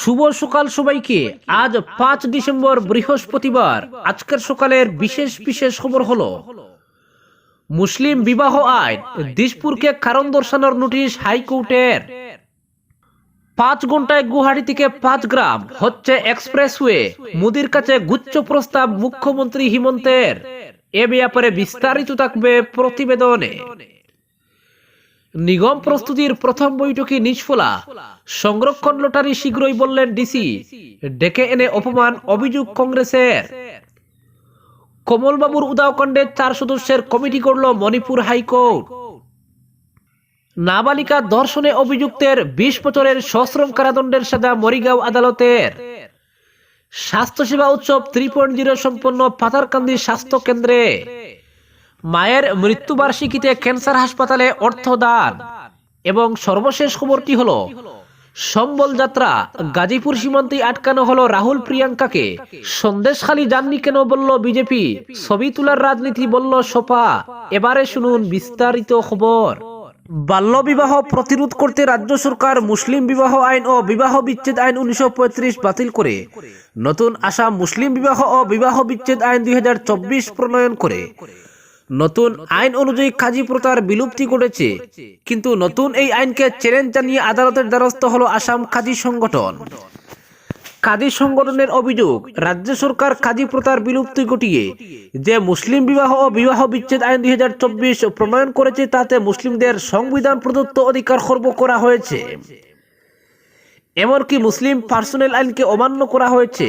শুভ সকাল সবাইকে। আজ পাঁচ ডিসেম্বর বৃহস্পতিবার। আজকের সকালের বিশেষ বিশেষ খবর হলো, মুসলিম বিবাহ আইন, দিসপুরকে কারণ দর্শানোর নোটিশ হাইকোর্টের। পাঁচ ঘন্টায় গুহাটি থেকে পাঁচ গ্রাম হচ্ছে এক্সপ্রেসওয়ে, মোদির কাছে গুচ্ছ প্রস্তাব মুখ্যমন্ত্রী হিমন্তের। এ ব্যাপারে বিস্তারিত থাকবে প্রতিবেদনে। নিগম প্রস্তুতির প্রথম বৈঠকে নিষ্ফলা। সংরক্ষণ লটারি শীঘ্রই বললেন ডিসি। ডেকে এনে অপমান অভিযোগ কংগ্রেসের। কমলবাবুর উদাওকাণ্ডে চার সদস্যের কমিটি করল মণিপুর হাইকোর্ট। নাবালিকা ধর্ষণে অভিযুক্তের বিশ বছরের সশ্রম কারাদণ্ডের সাজা মরিগাঁও আদালতের। স্বাস্থ্যসেবা উৎসব থ্রি পয়েন্ট জিরো সম্পন্ন পাথারকান্দি স্বাস্থ্য কেন্দ্রে। মায়ের মৃত্যুবার্ষিকীতে ক্যান্সার হাসপাতালে অর্থ দান। এবং সর্বশেষ খবরটি হলো, সম্বল যাত্রা গাজীপুর সীমান্তে আটকানো হলো রাহুল প্রিয়াঙ্কাকে। সন্দেশখালী যাননি কেন বলল বিজেপি? ছবি তোলার রাজনীতি বলল সোপা। এবারে শুনুন বিস্তারিত খবর। বাল্যবিবাহ প্রতিরোধ করতে রাজ্য সরকার মুসলিম বিবাহ আইন ও বিবাহ বিচ্ছেদ আইন উনিশশো পঁয়ত্রিশ বাতিল করে। নতুন আসাম মুসলিম বিবাহ ও বিবাহ বিচ্ছেদ আইন দুই হাজার চব্বিশ প্রণয়ন করে। নতুন আইন অনুযায়ী কাজী প্রথার বিলুপ্তি ঘটেছে। কিন্তু নতুন এই আইনকে চ্যালেঞ্জ জানিয়ে আদালতের দ্বারস্থ হলো আসাম কাজী সংগঠন। কাজী সংগঠনের অভিযোগ, রাজ্য সরকার কাজী প্রথার বিলুপ্তি ঘটিয়ে যে মুসলিম বিবাহ ও বিবাহ বিচ্ছেদ আইন দুই প্রণয়ন করেছে, তাতে মুসলিমদের সংবিধান প্রদত্ত অধিকার খর্ব করা হয়েছে। এমনকি মুসলিম পার্সোনাল আইনকে অমান্য করা হয়েছে।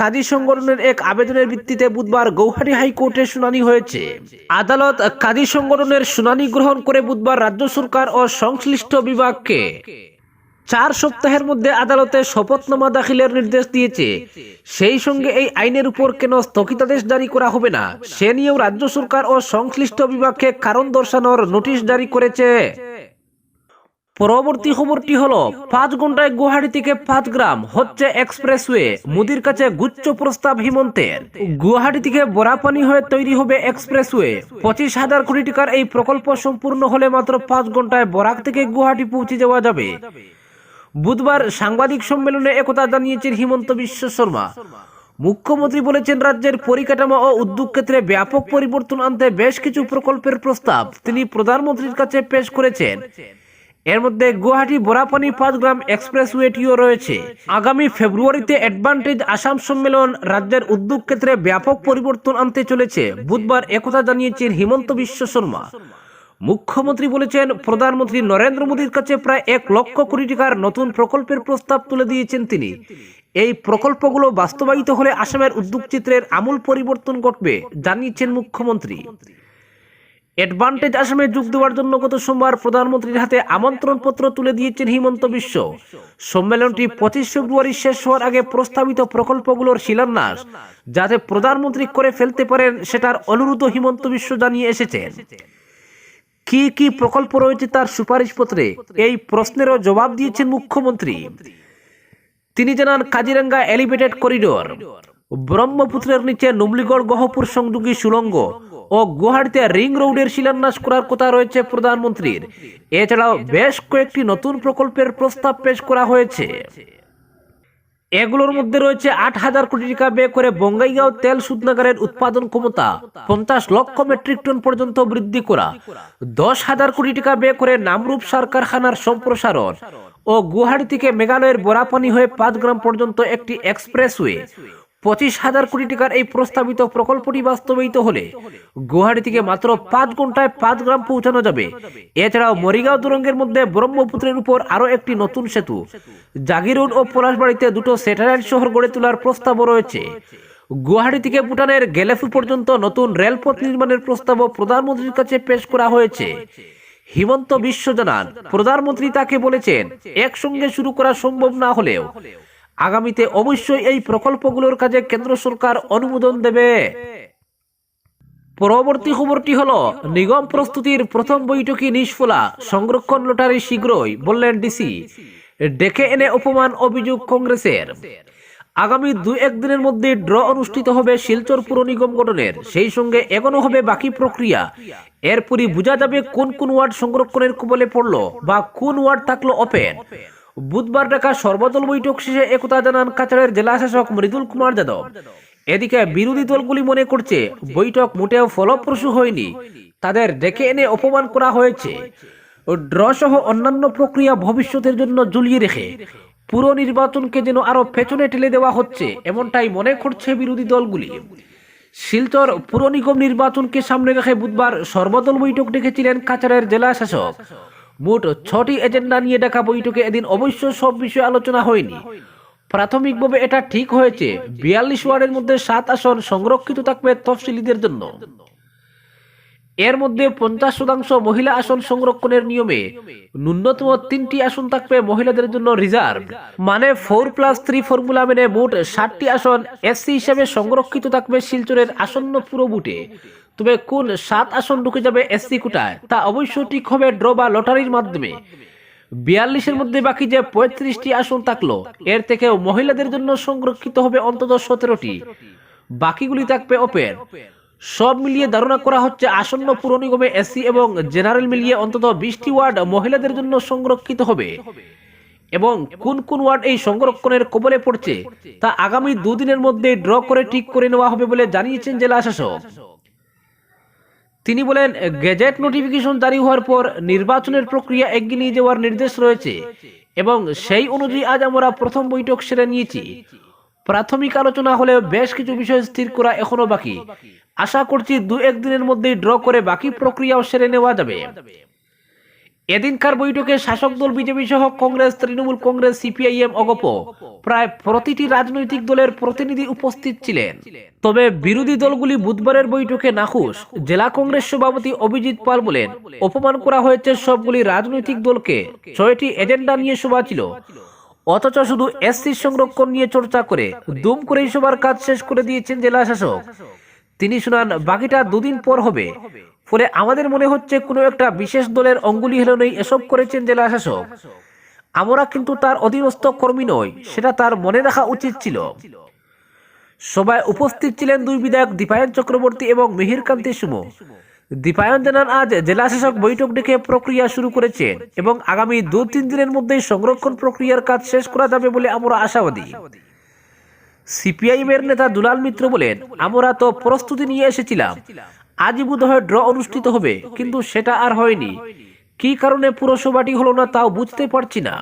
কাজী সংগঠনের এক আবেদনের ভিত্তিতে বুধবার গৌহাটি হাইকোর্টে শুনানি হয়েছে। আদালত কাজী সংগঠনের শুনানি গ্রহণ করে বুধবার রাজ্য সরকার ও সংশ্লিষ্ট বিভাগকে চার সপ্তাহের মধ্যে আদালতে শপথনামা দাখিলের নির্দেশ দিয়েছে। সেই সঙ্গে এই আইনের উপর কেন স্থগিতাদেশ জারি করা হবে না, সে নিয়েও রাজ্য সরকার ও সংশ্লিষ্ট বিভাগকে কারণ দর্শানোর নোটিশ জারি করেছে। পরবর্তী খবরটি হলো, পাঁচ ঘন্টায় গুয়াহাটি থেকে পাঁচ গ্রাম হচ্ছে এক্সপ্রেসওয়ে, মোদির কাছে গুচ্ছ প্রস্তাব হিমন্তের। গুয়াহাটি থেকে বোরাপানি হয়ে তৈরি হবে এক্সপ্রেসওয়ে। পঁচিশ হাজার কোটি টাকার এই প্রকল্প সম্পূর্ণ হলে মাত্র পাঁচ ঘন্টায় বরাক থেকে গুয়াহাটি পৌঁছে যাওয়া যাবে। বুধবার সাংবাদিক সম্মেলনে একথা জানিয়েছেন হিমন্ত বিশ্ব শর্মা। মুখ্যমন্ত্রী বলেছেন, রাজ্যের পরিকাঠামো ও উদ্যোগ ক্ষেত্রে ব্যাপক পরিবর্তন আনতে বেশ কিছু প্রকল্পের প্রস্তাব তিনি প্রধানমন্ত্রীর কাছে পেশ করেছেন। এর মধ্যে গুয়াহাটি বোরাপানি পাঁচ গ্রাম এক্সপ্রেসওয়েটিও রয়েছে। আগামী ফেব্রুয়ারিতে অ্যাডভান্টেজ আসাম সম্মেলন রাজ্যের উদ্যোগ ক্ষেত্রে ব্যাপক পরিবর্তন আনতে চলেছে, বুধবার একথা জানিয়েছেন হিমন্ত বিশ্ব শর্মা। মুখ্যমন্ত্রী বলেছেন, প্রধানমন্ত্রী নরেন্দ্র মোদীর কাছে প্রায় এক লক্ষ কোটি টাকার নতুন প্রকল্পের প্রস্তাব তুলে দিয়েছেন তিনি। এই প্রকল্পগুলো বাস্তবায়িত হলে আসামের উদ্যোগ চিত্রের আমূল পরিবর্তন ঘটবে, জানিয়েছেন মুখ্যমন্ত্রী। অ্যাডভান্টেজ আসামে যোগ দেওয়ার জন্য গত সোমবার প্রধানমন্ত্রীর হাতে আমন্ত্রণ পত্র তুলে দিয়েছেন হিমন্ত বিশ্ব। সম্মেলনটি পঁচিশ ফেব্রুয়ারি শেষ হওয়ার আগে প্রস্তাবিত প্রকল্পগুলোর শিলান্যাস, যাতে প্রধানমন্ত্রী করে ফেলতে পারেন সেটার অনুরোধ হিমন্ত বিশ্ব জানিয়ে এসেছেন। কি কি প্রকল্প রয়েছে তার সুপারিশপত্রে? এই প্রশ্নেরও জবাব দিয়েছেন মুখ্যমন্ত্রী। তিনি জানান, কাজিরাঙ্গা এলিভেটেড করিডোর, ব্রহ্মপুত্রের নিচে নুমলিগড় গহপুর সংযোগী সুলঙ্গ ও গুয়াহাটিতে রিং রোডের শিলান্যাস করার কথা রয়েছে প্রধানমন্ত্রীর। এছাড়াও বেশ কয়েকটি নতুন প্রকল্পের প্রস্তাব পেশ করা হয়েছে। এগুলোর মধ্যে রয়েছে আট হাজার কোটি টাকা ব্যয় করে বঙ্গাইগাঁও তেল সুদনাগারের উৎপাদন ক্ষমতা, পঞ্চাশ লক্ষ মেট্রিক টন পর্যন্ত বৃদ্ধি করা, দশ হাজার কোটি টাকা ব্যয় করে নামরূপ সার কারখানার সম্প্রসারণ ও গুয়াহাটি থেকে মেঘালয়ের বোরাপানি হয়ে পাঁচ গ্রাম পর্যন্ত একটি এক্সপ্রেসওয়ে পঁচিশ হাজার কোটি টাকার এই প্রস্তাবিত প্রকল্পটি বাস্তবায়িত হলে গুয়াহাটি থেকে মাত্র পাঁচ ঘন্টায় পাঁচ গ্রাম পৌঁছানো যাবে। এছাড়াও মরিগাঁও দুরঙ্গের মধ্যে ব্রহ্মপুত্রের উপর আরও একটি নতুন সেতু। জাগিরোড ও পলাশবাড়িতে দুটো স্যাটেলাইট শহর গড়ে তোলার প্রস্তাবও রয়েছে। গুয়াহাটি থেকে ভুটানের গেলেফু পর্যন্ত নতুন রেলপথ নির্মাণের প্রস্তাবও প্রধানমন্ত্রীর কাছে পেশ করা হয়েছে। হিমন্ত বিশ্ব জানান, প্রধানমন্ত্রী তাকে বলেছেন, একসঙ্গে শুরু করা সম্ভব না হলেও আগামীতে অবশ্যই এই প্রকল্পগুলোর কাজে কেন্দ্র সরকার অনুমোদন দেবে। পরবর্তী খবরটি হলো, নিগম প্রস্তুতির প্রথম বৈঠকে নিষ্ফলা, সংরক্ষণ লটারি শীঘ্রই, বললেন ডিসি। ডেকে এনে অপমান অভিযোগ কংগ্রেসের। আগামী দু একদিনের মধ্যে ড্র অনুষ্ঠিত হবে শিলচর পুর নিগম গঠনের, সেই সঙ্গে এগোনো হবে বাকি প্রক্রিয়া। এরপরই বোঝা যাবে কোন কোন ওয়ার্ড সংরক্ষণের কবলে পড়ল বা কোন ওয়ার্ড থাকল ওপেন বুধবার ডাকা সর্বদল বৈঠক শেষে একথা জানান কাছাড়ের জেলা শাসক মৃদুল কুমার যাদব। এদিকে বিরোধী দলগুলি মনে করছে, বৈঠক মোটেও ফলপ্রসূ হয়নি। তাদের ডেকে এনে অপমান করা হয়েছে। ড্র সহ অন্যান্য প্রক্রিয়া ভবিষ্যতের জন্য ঝুলিয়ে রেখে। পুরো নির্বাচনকে যেন আরও পেছনে ঠেলে দেওয়া হচ্ছে, এমনটাই মনে করছে বিরোধী দলগুলি। শিলচর পুর নিগম নির্বাচনকে সামনে রেখে বুধবার সর্বদল বৈঠক ডেকেছিলেন কাছাড়ের জেলা শাসক। মোট ছটি এজেন্ডা নিয়ে ডাকা বৈঠকে এদিন অবশ্য সব বিষয়ে আলোচনা হয়নি। প্রাথমিকভাবে এটা ঠিক হয়েছে, বিয়াল্লিশ ওয়ার্ডের মধ্যে সাত আসন সংরক্ষিত থাকবে তফসিলিদের জন্য। এর মধ্যে পঞ্চাশ শতাংশ মহিলা আসন সংরক্ষণের নিয়মে ন্যূনতম তিনটি আসন থাকবে মহিলাদের জন্য রিজার্ভ। মানে ফোর প্লাস থ্রি ফর্মুলা মেনে মোট ষাটটি আসন এসসি হিসেবে সংরক্ষিত থাকবে শিলচরের আসন্ন পুরো বুটে তবে কোন সাত আসন ঢুকে যাবে এসসি কোটায়, তা অবশ্য ঠিক হবে ড্র বা লটারির মাধ্যমে। বিয়াল্লিশের মধ্যে বাকি যে পঁয়ত্রিশটি আসন থাকল, এর থেকেও মহিলাদের জন্য সংরক্ষিত হবে অন্তত সতেরোটি। বাকিগুলি থাকবে ওপেন। সব মিলিয়ে ধারণা করা হচ্ছে আসন্ন পুর নিগমে এসসি এবং জেনারেল মিলিয়ে অন্তত বিশটি ওয়ার্ড মহিলাদের জন্য সংরক্ষিত হবে। এবং কোন কোন ওয়ার্ড এই সংরক্ষণের কবলে পড়ছে, তা আগামী দুদিনের মধ্যে ড্র করে ঠিক করে নেওয়া হবে বলে জানিয়েছেন জেলা শাসক। তিনি বলেন গেজেট নোটিফিকেশন জারি হওয়ার পর নির্বাচনের প্রক্রিয়া এগিয়ে নিয়ে যাওয়ার নির্দেশ রয়েছে এবং সেই অনুযায়ী আজ আমরা প্রথম বৈঠক সেরে নিয়েছি। প্রাথমিক আলোচনা হলে বেশ কিছু বিষয় স্থির করা এখনও বাকি। আশা করছি দু একদিনের মধ্যেই ড্র করে বাকি প্রক্রিয়াও সেরে নেওয়া যাবে। এদিনকার বৈঠকে শাসক দল বিজেপি সহ কংগ্রেস, তৃণমূল কংগ্রেস, সিপিআইএম অগপ। প্রায় প্রতিটি রাজনৈতিক দলের প্রতিনিধি উপস্থিত ছিলেন। তবে বিরোধী দলগুলি বুধবারের বৈঠকে নাখুশ। জেলা কংগ্রেস সভাপতি অভিজিৎ পাল বলেন, অপমান করা হয়েছে সবগুলি রাজনৈতিক দলকে। ছয়টি এজেন্ডা নিয়ে সভা ছিল। অথচ শুধু এসসি সংরক্ষণ নিয়ে চর্চা করে দুম করেই সবার কাজ শেষ করে দিয়েছেন জেলা শাসক। তিনি শোনান, বাকিটা দুদিন পর হবে। ফলে আমাদের মনে হচ্ছে কোনো একটা বিশেষ দলের অঙ্গুলি হেলনেই এসব করেছেন জেলা শাসক। আমরা কিন্তু তার অধীনস্থ কর্মী নই, সেটা তার মনে রাখা উচিত ছিল। সবাই উপস্থিত ছিলেন দুই বিধায়ক দীপায়ন চক্রবর্তী এবং মিহিরকান্তি সুমো। দীপায়ন জানান, আজ জেলা শাসক বৈঠক ডেকে প্রক্রিয়া শুরু করেছেন এবং আগামী দু তিন দিনের মধ্যেই সংরক্ষণ প্রক্রিয়ার কাজ শেষ করা যাবে বলে আমরা আশাবাদী। সিপিআইএম এর নেতা দুলাল মিত্র বলেন, আমরা তো প্রস্তুতি নিয়ে এসেছিলাম আজই বোধহয় ড্র অনুষ্ঠিত হবে, কিন্তু সেটা আর হয়নি। কি কারণে পুরসভাটি হলো না তাও বুঝতে পারছি না।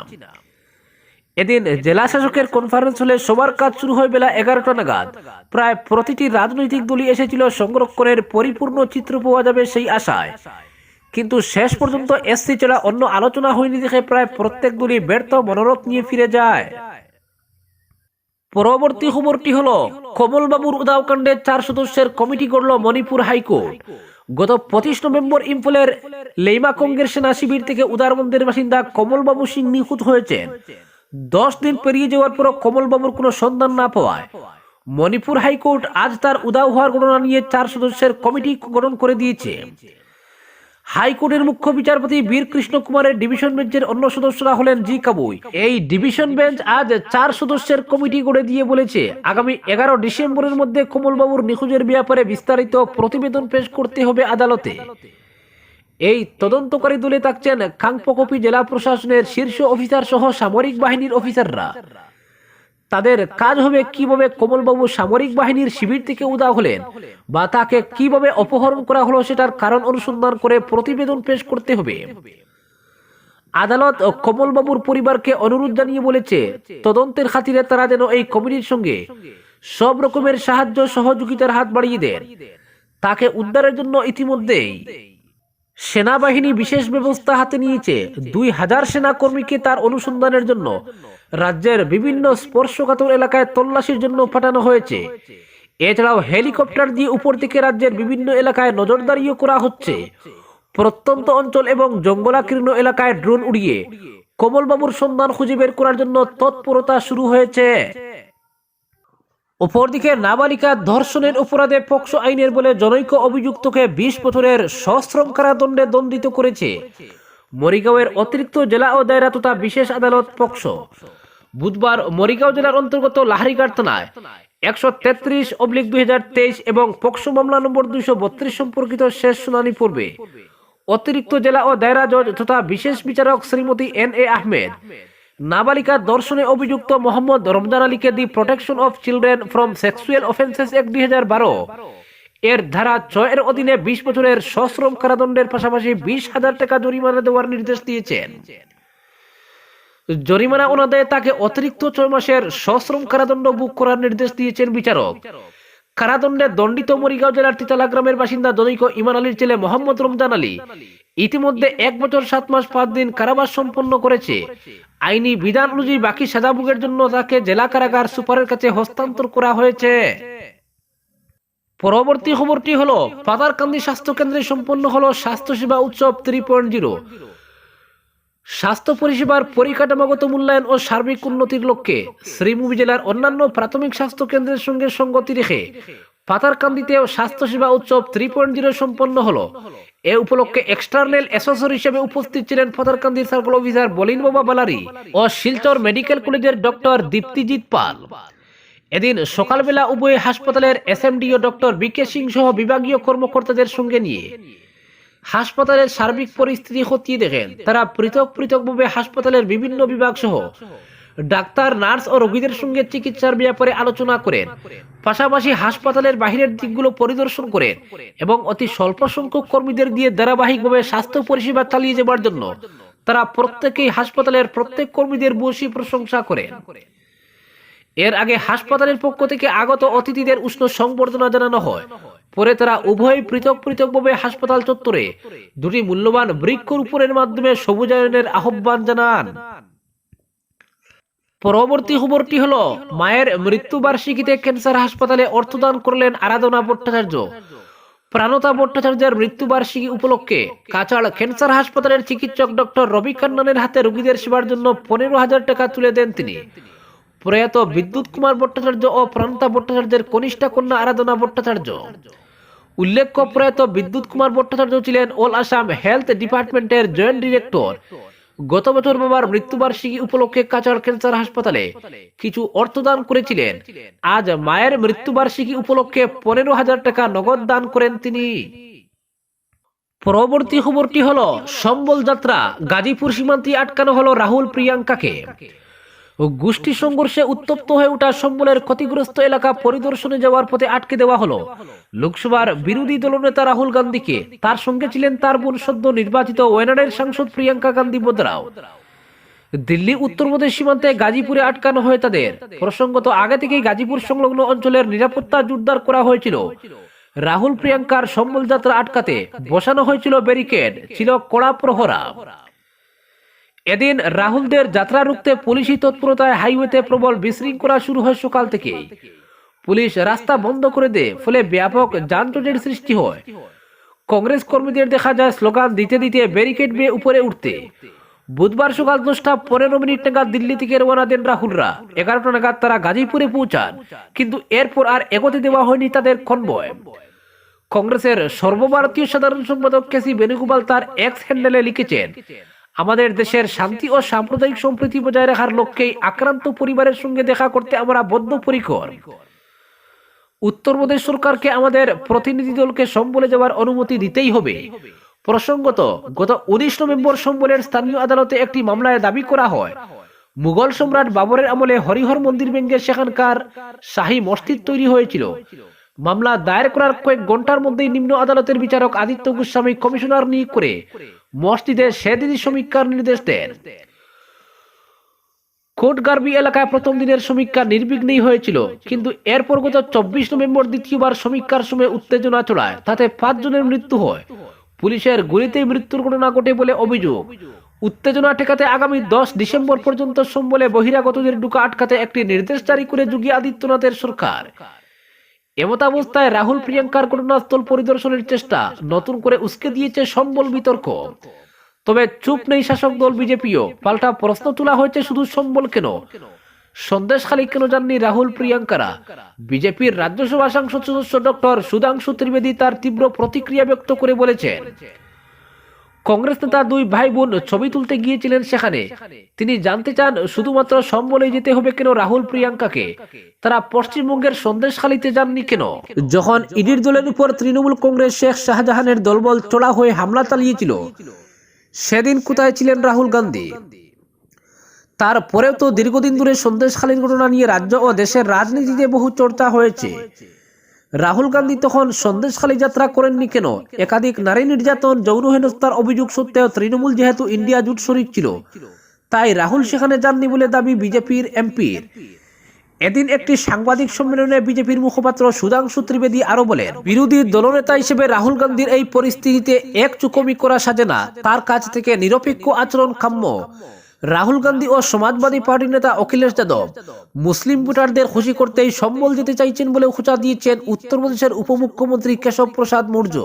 এদিন জেলা শাসকের কনফারেন্স হলে সবার কাজ শুরু হয় বেলা এগারোটা নাগাদ। প্রায় প্রতিটি রাজনৈতিক দলই এসেছিল সংরক্ষণের পরিপূর্ণ চিত্র পাওয়া যাবে সেই আশায়। কিন্তু শেষ পর্যন্ত এসসি ছাড়া অন্য আলোচনা হয়নি দেখে প্রায় প্রত্যেক দলই ব্যর্থ মনোরথ নিয়ে ফিরে যায়। পরবর্তী খবরটি হলো, কমলবাবুর উদাওকাণ্ডে চার সদস্যের কমিটি গড়ল মণিপুর হাইকোর্ট। গত পঁচিশ নভেম্বর ইম্ফলের লেইমা লেইমাকঙ্গের সেনা শিবির থেকে উদারবন্দের বাসিন্দা কমলবাবু সিং নিখোঁজ হয়েছেন। দশ দিন পেরিয়ে যাওয়ার পর কমলবাবুর কোনো সন্ধান না পাওয়ায়। মণিপুর হাইকোর্ট আজ তার উদাও হওয়ার ঘটনা নিয়ে চার সদস্যের কমিটি গঠন করে দিয়েছে। হাইকোর্টের মুখ্য বিচারপতি বীর কৃষ্ণ কুমারের ডিভিশন বেঞ্চের অন্য সদস্যরা হলেন জি কাবুই। এই ডিভিশন বেঞ্চ আজ চার সদস্যের কমিটি করে দিয়ে বলেছে, আগামী এগারো ডিসেম্বরের মধ্যে কোমলবাবুর নিখোঁজের ব্যাপারে বিস্তারিত প্রতিবেদন পেশ করতে হবে আদালতে। এই তদন্তকারী দলে থাকছেন কাংপকপি জেলা প্রশাসনের শীর্ষ অফিসার সহ সামরিক বাহিনীর অফিসাররা। তাদের কাজ হবে কীভাবে কমলবাবু সামরিক বাহিনীর শিবির থেকে উদা হলেন বা তাকে কীভাবে অপহরণ করা হলো সেটার কারণ অনুসন্ধান করে প্রতিবেদন পেশ করতে হবে। আদালত কমলবাবুর পরিবারকে অনুরোধ জানিয়ে বলেছে, তদন্তের খাতিরে তারা যেন এই কমিটির সঙ্গে সব রকমের সাহায্য সহযোগিতার হাত বাড়িয়ে দেন। তাকে উদ্ধারের জন্য ইতিমধ্যেই সেনাবাহিনী বিশেষ ব্যবস্থা হাতে নিয়েছে। দুই হাজার সেনা কর্মীকে তার অনুসন্ধানের জন্য রাজ্যের বিভিন্ন স্পর্শকাতর এলাকায় তল্লাশির জন্য পাঠানো হয়েছে। এছাড়াও হেলিকপ্টার দিয়ে উপর থেকে রাজ্যের বিভিন্ন এলাকায় নজরদারিও করা হচ্ছে। প্রত্যন্ত অঞ্চল এবং জঙ্গলাকীর্ণ এলাকায় ড্রোন উড়িয়ে কমলবাবুর সন্ধান খুঁজে বের করার জন্য তৎপরতা শুরু হয়েছে। অপরদিকে নাবালিকা ধর্ষণের অপরাধে পক্ষ আইনের বলে জনৈক অভিযুক্তকে বিশ বছরের সশ্রম কারাদণ্ডে দণ্ডিত করেছে। মরিগাঁওয়ের অতিরিক্ত জেলা ও দায়রা তথা বিশেষ আদালত পক্সো। বুধবার মরিগাঁও জেলার অন্তর্গত লাহারিঘাট থানায় একশো তেত্রিশ অব্লিক দুই এবং পক্সো মামলা নম্বর দুইশো বত্রিশ সম্পর্কিত শেষ শুনানি পূর্বে। অতিরিক্ত জেলা ও দায়রা জজ তথা বিশেষ বিচারক শ্রীমতী এন এ আহমেদ, নাবালিকা দর্শনে অভিযুক্ত মোহাম্মদ রমজান আলীকে the protection of children from sexual offences এক দুই এর ধারা ছয়ের অধীনে বিশ বছরের সশ্রম কারাদণ্ডের পাশাপাশি বিশ হাজার টাকা জরিমানা দেওয়ার নির্দেশ দিয়েছেন। জরিমানা অনুযায়ী তাকে অতিরিক্ত ছয় মাসের সশ্রম কারাদণ্ড বুক করার নির্দেশ দিয়েছেন বিচারক। কারাদণ্ডে দণ্ডিত মরিগাঁও জেলার তিতালা গ্রামের বাসিন্দা জনৈক ইমান আলীর ছেলে মোহাম্মদ রমজান আলী। ইতিমধ্যে এক বছর সাত মাস পাঁচ দিন কারাবাস সম্পন্ন করেছে। আইনি বিধান অনুযায়ী বাকি সাজা ভোগের জন্য তাকে জেলা কারাগার সুপারের কাছে হস্তান্তর করা হয়েছে। পরবর্তী খবরটি হলো পাতারকান্দি স্বাস্থ্য কেন্দ্রে সম্পন্ন হলো স্বাস্থ্যসেবা উৎসব থ্রি পয়েন্ট জিরো স্বাস্থ্য পরিষেবার পরিকাঠামোগত মূল্যায়ন ও সার্বিক উন্নতির লক্ষ্যে শ্রীভূমি জেলার অন্যান্য প্রাথমিক স্বাস্থ্য কেন্দ্রের সঙ্গে সঙ্গতি রেখে পাতারকান্দিতেও স্বাস্থ্যসেবা উৎসব থ্রি পয়েন্ট জিরো সম্পন্ন হলো। এ উপলক্ষে এক্সটার্নাল অ্যাসেসর হিসেবে উপস্থিত ছিলেন পাতারকান্দির সার্কেল অফিসার বলিন বাবা বালারি ও শিলচর মেডিকেল কলেজের ডক্টর দীপ্তিজিৎ পাল। এদিন সকালবেলা উভয় হাসপাতালের S M SMDO doctor BK Singh সহ বিভাগীয় কর্মকর্তাদের সঙ্গে নিয়ে হাসপাতালের সার্বিক পরিস্থিতি খতিয়ে দেখেন। তারা পৃথক পৃথকভাবে হাসপাতালের বিভিন্ন বিভাগ সহ ডাক্তার, নার্স ও রোগীদের সঙ্গে চিকিৎসার ব্যাপারে আলোচনা করেন। পাশাপাশি হাসপাতালের বাহিরের দিকগুলো পরিদর্শন করেন এবং অতি স্বল্প সংখ্যক কর্মীদের দিয়ে ধারাবাহিকভাবে স্বাস্থ্য পরিষেবা চালিয়ে যাবার জন্য তারা প্রত্যেকেই হাসপাতালের প্রত্যেক কর্মীদের বসি প্রশংসা করেন। এর আগে হাসপাতালের পক্ষ থেকে আগত অতিথিদের উষ্ণ সংবর্ধনা জানানো হয়। পরে তারা উভয় পৃথক পৃথকভাবে হাসপাতাল চত্বরে দুটি মূল্যবান বৃক্ষরোপণের মাধ্যমে সবুজায়নের আহ্বান জানান। পরবর্তী খবরটি হলো, মায়ের মৃত্যুবার্ষিকীতে ক্যান্সার হাসপাতালে অর্থদান করলেন আরাধনা ভট্টাচার্য। প্রাণতা ভট্টাচার্যের মৃত্যুবার্ষিকী উপলক্ষে কাছাড় ক্যান্সার হাসপাতালের চিকিৎসক ডক্টর রবি কান্নানের হাতে রোগীদের সেবার জন্য পনেরো হাজার টাকা তুলে দেন তিনি। প্রয়াত বিদ্যুৎ কুমার ভট্টাচার্য ও প্রান্তা ভট্টাচার্যের কনিষ্ঠা কন্যা আরাধনা ভট্টাচার্য। উল্লেখ্য, প্রয়াত বিদ্যুৎ কুমার ভট্টাচার্য ছিলেন অল আসাম হেলথ ডিপার্টমেন্টের জয়েন্ট ডিরেক্টর। গত বছর বাবার মৃত্যুবার্ষিকী উপলক্ষে কাছাড় ক্যান্সার হাসপাতালে কিছু অর্থদান করেছিলেন। আজ মায়ের মৃত্যুবার্ষিকী উপলক্ষে পনেরো হাজার টাকা নগদ দান করেন তিনি। পরবর্তী খবরটি হলো, সম্বল যাত্রা গাজীপুর সীমান্তে আটকানো হলো রাহুল প্রিয়াঙ্কাকে। গোষ্ঠী সংঘর্ষে উত্তপ্ত হয়ে ওঠা সম্বলের ক্ষতিগ্রস্ত এলাকা পরিদর্শনে যাওয়ার পথে আটকে দেওয়া হলো। লোকসভার বিরোধী দলনেতা রাহুল গান্ধীকে, তার সঙ্গে ছিলেন তার বোন সদ্য নির্বাচিত ওয়েনারের সাংসদ প্রিয়াঙ্কা গান্ধী বদ্রাও। দিল্লি, উত্তরপ্রদেশ সীমান্তে গাজীপুরে আটকানো হয় তাদের। প্রসঙ্গত, আগে থেকেই গাজীপুর সংলগ্ন অঞ্চলের নিরাপত্তা জোরদার করা হয়েছিল। রাহুল প্রিয়াঙ্কার সম্বল যাত্রা আটকাতে বসানো হয়েছিল ব্যারিকেড, ছিল কড়া প্রহরা। এদিন রাহুলদের যাত্রা রুখতে পুলিশি তৎপরতায় হাইওয়েতে প্রবল বিশৃঙ্খলা শুরু হয় সকাল থেকেই। পুলিশ রাস্তা বন্ধ করে দেয়, ফলে ব্যাপক যানজটের সৃষ্টি হয়। কংগ্রেস কর্মীদের দেখা যায়, স্লোগান দিতে দিতে ব্যারিকেড বেয়ে উপরে উঠতে। বুধবার সকাল দশটা পনেরো মিনিট নাগাদ দিল্লি থেকে রওনা দেন রাহুলরা। এগারোটা নাগাদ তারা গাজীপুরে পৌঁছান, কিন্তু এরপর আর এগোতে দেওয়া হয়নি তাদের কনভয়। কংগ্রেসের সর্বভারতীয় সাধারণ সম্পাদক কেসি বেণুগোপাল তার এক্স হ্যান্ডেলে লিখেছেন আমাদের দেশের শান্তি ও সাম্প্রদায়িক সম্প্রীতি বজায় রাখার লক্ষ্যেই আক্রান্ত পরিবারের সঙ্গে দেখা করতে আমরা বদ্ধপরিকর। উত্তরপ্রদেশ সরকারকে আমাদের প্রতিনিধি দলকে সম্বলে যাওয়ার অনুমতি দিতেই হবে। প্রসঙ্গত, গত উনিশ নভেম্বর সম্বলের স্থানীয় আদালতে একটি মামলায় দাবি করা হয়। মুঘল সম্রাট বাবরের আমলে হরিহর মন্দির ভেঙ্গে সেখানকার শাহী মসজিদ তৈরি হয়েছিল। মামলা দায়ের করার কয়েক ঘণ্টার মধ্যেই নিম্ন আদালতের বিচারক আদিত্য গোস্বামী কমিশনার নিয়োগ করে মসজিদে সেদিনই সমীক্ষার নির্দেশ দেন। কোটগার্বি এলাকায় প্রথম দিনের সমীক্ষা নির্বিঘ্নেই হয়েছিল, কিন্তু এরপর গত চব্বিশ নভেম্বর দ্বিতীয়বার সমীক্ষার সময় উত্তেজনা চড়ায় তাতে পাঁচজনের মৃত্যু হয়। পুলিশের গুলিতেই মৃত্যুর ঘটনা ঘটে বলে অভিযোগ। উত্তেজনা ঠেকাতে আগামী দশ ডিসেম্বর পর্যন্ত সম্বলে বহিরাগতদের ঢুকা আটকাতে একটি নির্দেশ জারি করে যোগী আদিত্যনাথের সরকার। এমতাবস্থায় রাহুল প্রিয়াঙ্কার ঘটনাস্থল পরিদর্শনের চেষ্টা, নতুন করে উস্কে দিয়েছে সম্বল বিতর্ক। তবে চুপ নেই শাসক দল বিজেপিও, পাল্টা প্রশ্ন তোলা হয়েছে শুধু সম্বল কেন? সন্দেশখালী কেন যাননি রাহুল প্রিয়াঙ্কারা? বিজেপির রাজ্যসভা সাংসদ সদস্য ডক্টর সুধাংশু ত্রিবেদী তার তীব্র প্রতিক্রিয়া ব্যক্ত করে বলেছেন কংগ্রেস নেতা দুই ভাই বোন ছবি তুলতে গিয়েছিলেন সেখানে। তিনি জানতে চান, শুধুমাত্র সম্বলে যেতে হবে কেন রাহুল প্রিয়াঙ্কাকে? তারা পশ্চিমবঙ্গের সন্দেশখালীতে যাননি কেন? যখন ইডির দলের উপর তৃণমূল কংগ্রেস শেখ শাহজাহানের দলবল চড়া হয়ে হামলা চালিয়েছিল, সেদিন কোথায় ছিলেন রাহুল গান্ধী? তারপরেও তো দীর্ঘদিন ধরে সন্দেশখালীর ঘটনা নিয়ে রাজ্য ও দেশের রাজনীতিতে বহু চর্চা হয়েছে। রাহুল গান্ধী তখন সন্দেশখালী যাত্রা করেননি কেন? একাধিক নারী নির্যাতন, যৌন হেনস্থার অভিযোগ সত্ত্বেও তৃণমূল যেহেতু ইন্ডিয়া জুট শরিক ছিল, তাই রাহুল সেখানে যাননি বলে দাবি বিজেপির এমপির এদিন একটি সাংবাদিক সম্মেলনে বিজেপির মুখপাত্র সুধাংশু ত্রিবেদী আরও বলেন, বিরোধী দলনেতা হিসেবে রাহুল গান্ধীর এই পরিস্থিতিতে এক চুকমি করা সাজে না। তার কাছ থেকে নিরপেক্ষ আচরণ কাম্য রাহুল গান্ধী ও সমাজবাদী পার্টির নেতা অখিলেশ যাদব। মুসলিম ভোটারদের খুশি করতেই সম্বল যেতে চাইছেন বলে খোঁচা দিয়েছেন উত্তরপ্রদেশের উপমুখ্যমন্ত্রী কেশব প্রসাদ মৌর্য।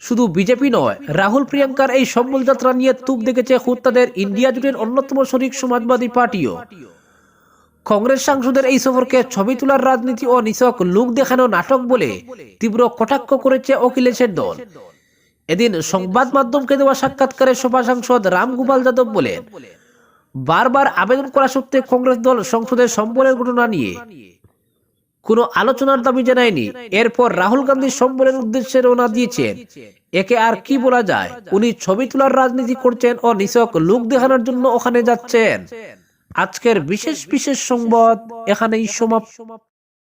শুধু বিজেপি নয়, রাহুল, প্রিয়াঙ্কার এই সম্বল যাত্রা নিয়ে তুপ দেখেছে খুদ তাদের ইন্ডিয়া জুটের অন্যতম শরিক সমাজবাদী পার্টিও। কংগ্রেস সাংসদের এই সফরকে ছবি তোলার রাজনীতি ও নিছক লোক দেখানো নাটক বলে তীব্র কটাক্ষ করেছে অখিলেশের দল। এদিন সংবাদ মাধ্যমকে দেওয়া সাক্ষাৎকারে সভা সাংসদ রামগোপাল যাদব বলেন, বারবার আবেদন করা সত্ত্বে কংগ্রেস দল সংসদে সম্বলের ঘটনা নিয়ে কোনো আলোচনার দাবি জানায়নি। এরপর রাহুল গান্ধী সম্বলের উদ্দেশ্যে রওনা দিয়েছেন। একে আর কি বলা যায়? উনি ছবি তোলার রাজনীতি করছেন ও নিছক লোক দেখানোর জন্য ওখানে যাচ্ছেন। আজকের বিশেষ বিশেষ সংবাদ এখানেই সমাপ্ত।